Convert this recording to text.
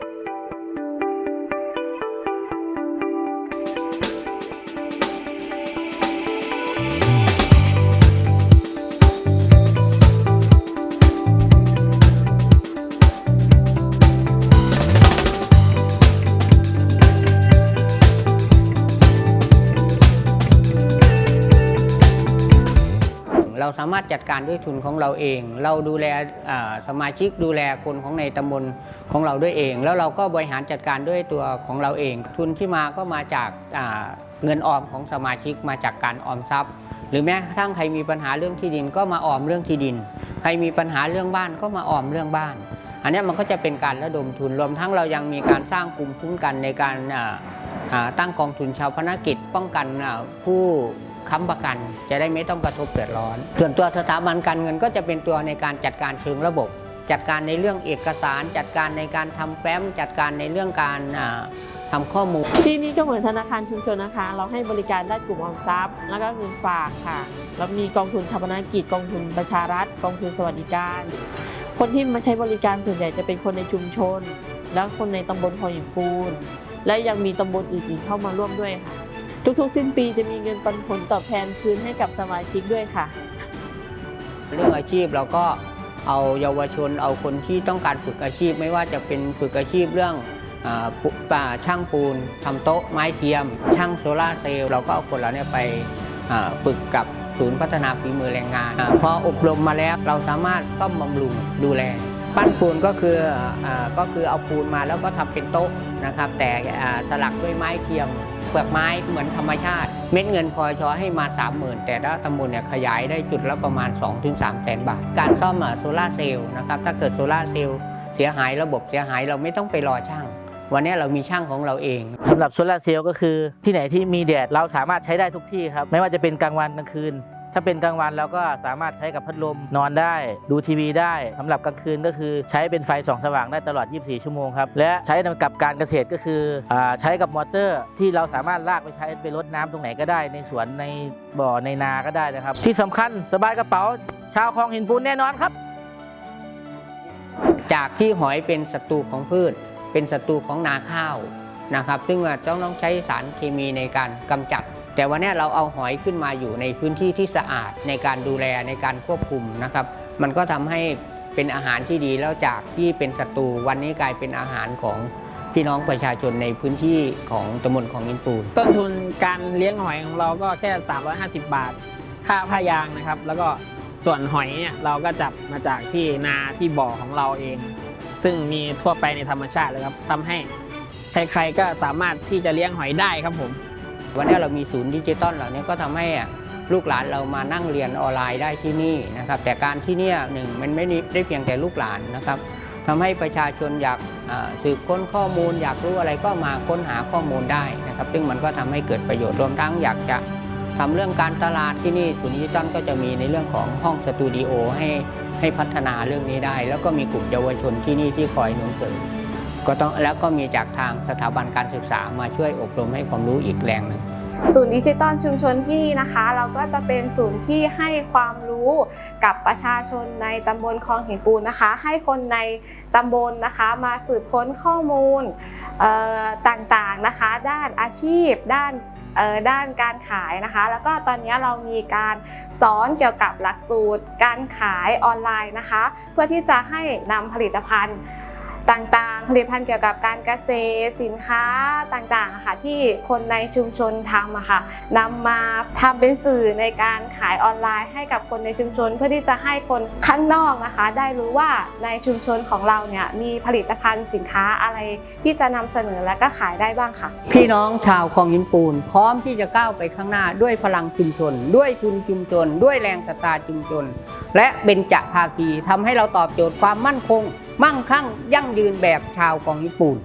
thank you เราสามารถจัดการด้วยทุนของเราเอง เราดูแลสมาชิกดูแลคนของในตำบลของเราด้วยเอง แล้วเราก็บริหารจัดการด้วยตัวของเราเอง ทุนที่มาก็มาจากเงินออมของสมาชิกมาจากการออมทรัพย์ หรือแม้กระทั่งใครมีปัญหาเรื่องที่ดินก็มาออมเรื่องที่ดิน ใครมีปัญหาเรื่องบ้านก็มาออมเรื่องบ้าน อันนี้มันก็จะเป็นการระดมทุนรวมทั้งเรายังมีการสร้างกลุ่มคุ้มกันในการตั้งกองทุนชาวพนักกิจป้องกันผู้ ค้ำประกัน จะได้ไม่ต้องกระทบเดือดร้อน ส่วนตัวสถาบันการเงินก็จะเป็นตัวในการจัดการเชิงระบบ จัดการในเรื่องเอกสาร จัดการในการทำแฟ้ม จัดการในเรื่องการอ่าทำข้อมูล ที่นี่ก็เหมือนธนาคารชุมชนนะคะ เราให้บริการด้านกลุ่มออมทรัพย์ แล้วก็เงินฝากค่ะแล้วมีกองทุนชาปนกิจกองทุนประชารัฐ กองทุนสวัสดิการ คนที่มาใช้บริการส่วนใหญ่จะเป็นคนในชุมชน แล้วคนในตำบลหอยปูน และยังมีตำบลอื่นๆเข้ามาร่วมด้วยค่ะ ทุกๆ สิ้นปีจะมีเงินปันผลตอบแทนคืนให้กับสมาชิกด้วยค่ะ เรื่องอาชีพเราก็เอาเยาวชนเอาคนที่ต้องการฝึกอาชีพ ไม่ว่าจะเป็นฝึกอาชีพเรื่องป่าช่างปูนทำโต๊ะไม้เทียม ช่างโซลาเซลล์เราก็เอาคนเราเนี่ยไปฝึกกับศูนย์พัฒนาฝีมือแรงงานอพออบรมมาแล้วเราสามารถซ่อมบำรุงดูแล ปั้นปูนก็คืออาก็คือเอาปูนมาแล้วก็ทำเป็นโต๊ะนะครับ แต่อ่าสลักด้วยไม้เทียมเปลือกไม้เหมือนธรรมชาติ เม็ดเงินพอชอให้มา 30,000 แต่ละตำบลเนี่ยขยายได้จุดละประมาณ 2-3แสนบาท การซ่อมโซลาร์เซลล์นะครับถ้าเกิดโซลาร์เซลล์เสียหายระบบเสียหายเราไม่ต้องไปรอช่าง วันนี้เรามีช่างของเราเองสำหรับโซลาร์เซลล์ก็คือที่ไหนที่มีแดดเราสามารถใช้ได้ทุกที่ครับ ไม่ว่าจะเป็นกลางวันกลางคืน ถ้าเป็นกลางวันเราก็สามารถใช้กับพัดลมนอนได้ดูทีวีได้สำหรับกลางคืนก็คือใช้เป็นไฟส่องสว่างได้ตลอด 24 ชั่วโมงครับและใช้กับการเกษตรก็คืออใช้กับมอเตอร์ ที่เราสามารถลากไปใช้ไปรดน้ำตรงไหนก็ได้ ในสวนในบ่อในนาก็ได้นะครับ ที่สำคัญสบายกระเป๋า ชาวคลองหินปูนแน่นอนครับ จากที่หอยเป็นศัตรูของพืช เป็นศัตรูของนาข้าวนะครับ ซึ่งว่าต้องต้องใช้สารเคมีในการกำจัด แต่วันนี้เราเอาหอยขึ้นมาอยู่ในพื้นที่ที่สะอาดในการดูแลในการควบคุมนะครับ มันก็ทำให้เป็นอาหารที่ดีแล้วจากที่เป็นศัตรูวันนี้กลายเป็นอาหารของพี่น้องประชาชนในพื้นที่ของตำบลของอินปูน ต้นทุนการเลี้ยงหอยของเราก็แค่ 350 บาท ค่าผ้ายางนะครับ แล้วก็ส่วนหอยเนี่ยเราก็จับมาจากที่นาที่บ่อของเราเอง ซึ่งมีทั่วไปในธรรมชาติเลยครับทำให้ใครๆก็สามารถที่จะเลี้ยงหอยได้ครับผม วันนี้เรามีศูนย์ดิจิตอลเหล่านี้ก็ทำให้ลูกหลานเรามานั่งเรียนออนไลน์ได้ที่นี่นะครับแต่การที่นี่หนึ่งมันไม่ได้เพียงแต่ลูกหลานนะครับทำให้ประชาชนอยากสืบค้นข้อมูล อยากรู้อะไรก็มาค้นหาข้อมูลได้นะครับ ซึ่งมันก็ทำให้เกิดประโยชน์รวมทั้งอยากจะทำเรื่องการตลาดที่นี่ศูนย์ดิจิตอลก็จะมีในเรื่องของห้องสตูดิโอให้ให้พัฒนาเรื่องนี้ได้ แล้วก็มีกลุ่มเยาวชนที่นี่ที่คอยหนุนเสริม ก็ต้องแล้วก็มีจากทางสถาบันการศึกษามาช่วยอบรมให้ความรู้อีกแรงหนึ่งศูนย์ดิจิตอลชุมชนที่นี่นะคะ เราก็จะเป็นศูนย์ที่ให้ความรู้กับประชาชนในตำบลคลองหินปูนนะคะ ให้คนในตำบลนะคะมาสืบค้นข้อมูลต่างๆนะคะ ด้านอาชีพ ด้านด้านการขายนะคะ แล้วก็ตอนนี้เรามีการสอนเกี่ยวกับหลักสูตร การขายออนไลน์นะคะ เพื่อที่จะให้นำผลิตภัณฑ์ ต่างๆ ผลิตภัณฑ์เกี่ยวกับการเกษตรสินค้าต่างๆค่ะที่คนในชุมชนทำค่ะนำมาทำเป็นสื่อในการขายออนไลน์ให้กับคนในชุมชน เพื่อที่จะให้คนข้างนอกนะคะ ได้รู้ว่าในชุมชนของเราเนี่ยมีผลิตภัณฑ์สินค้าอะไรที่จะนำเสนอและก็ขายได้บ้างค่ะ พี่น้องชาวคลองหินปูน พร้อมที่จะก้าวไปข้างหน้าด้วยพลังชุมชน ด้วยทุนชุมชน ด้วยแรงศรัทธาชุมชน และเบญจภาคีทำให้เราตอบโจทย์ความมั่นคง มั่งคั่งยั่งยืนแบบชาวกองญี่ปูน